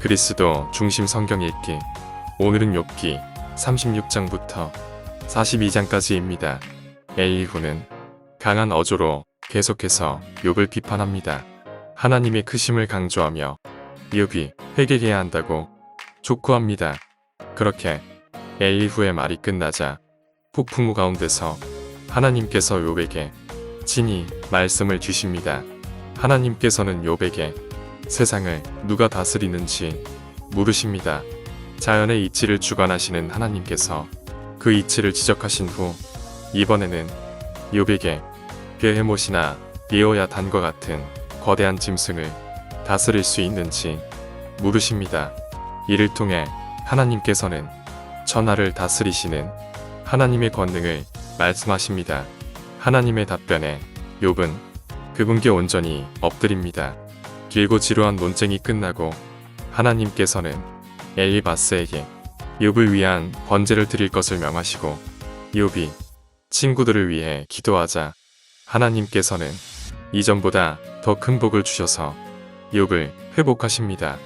그리스도 중심 성경 읽기. 오늘은 욥기 36장부터 42장까지입니다. 엘리후는 강한 어조로 계속해서 욥을 비판합니다. 하나님의 크심을 강조하며 욥이 회개해야 한다고 촉구합니다. 그렇게 엘리후의 말이 끝나자 폭풍우 가운데서 하나님께서 욥에게 친히 말씀을 주십니다. 하나님께서는 욥에게 세상을 누가 다스리는지 물으십니다. 자연의 이치를 주관하시는 하나님께서 그 이치를 지적하신 후 이번에는 욥에게 베헤못이나 리오야단과 같은 거대한 짐승을 다스릴 수 있는지 물으십니다. 이를 통해 하나님께서는 천하를 다스리시는 하나님의 권능을 말씀하십니다. 하나님의 답변에 욥은 그분께 온전히 엎드립니다. 길고 지루한 논쟁이 끝나고 하나님께서는 엘리바스에게 욥을 위한 번제를 드릴 것을 명하시고 욥이 친구들을 위해 기도하자 하나님께서는 이전보다 더 큰 복을 주셔서 욥을 회복하십니다.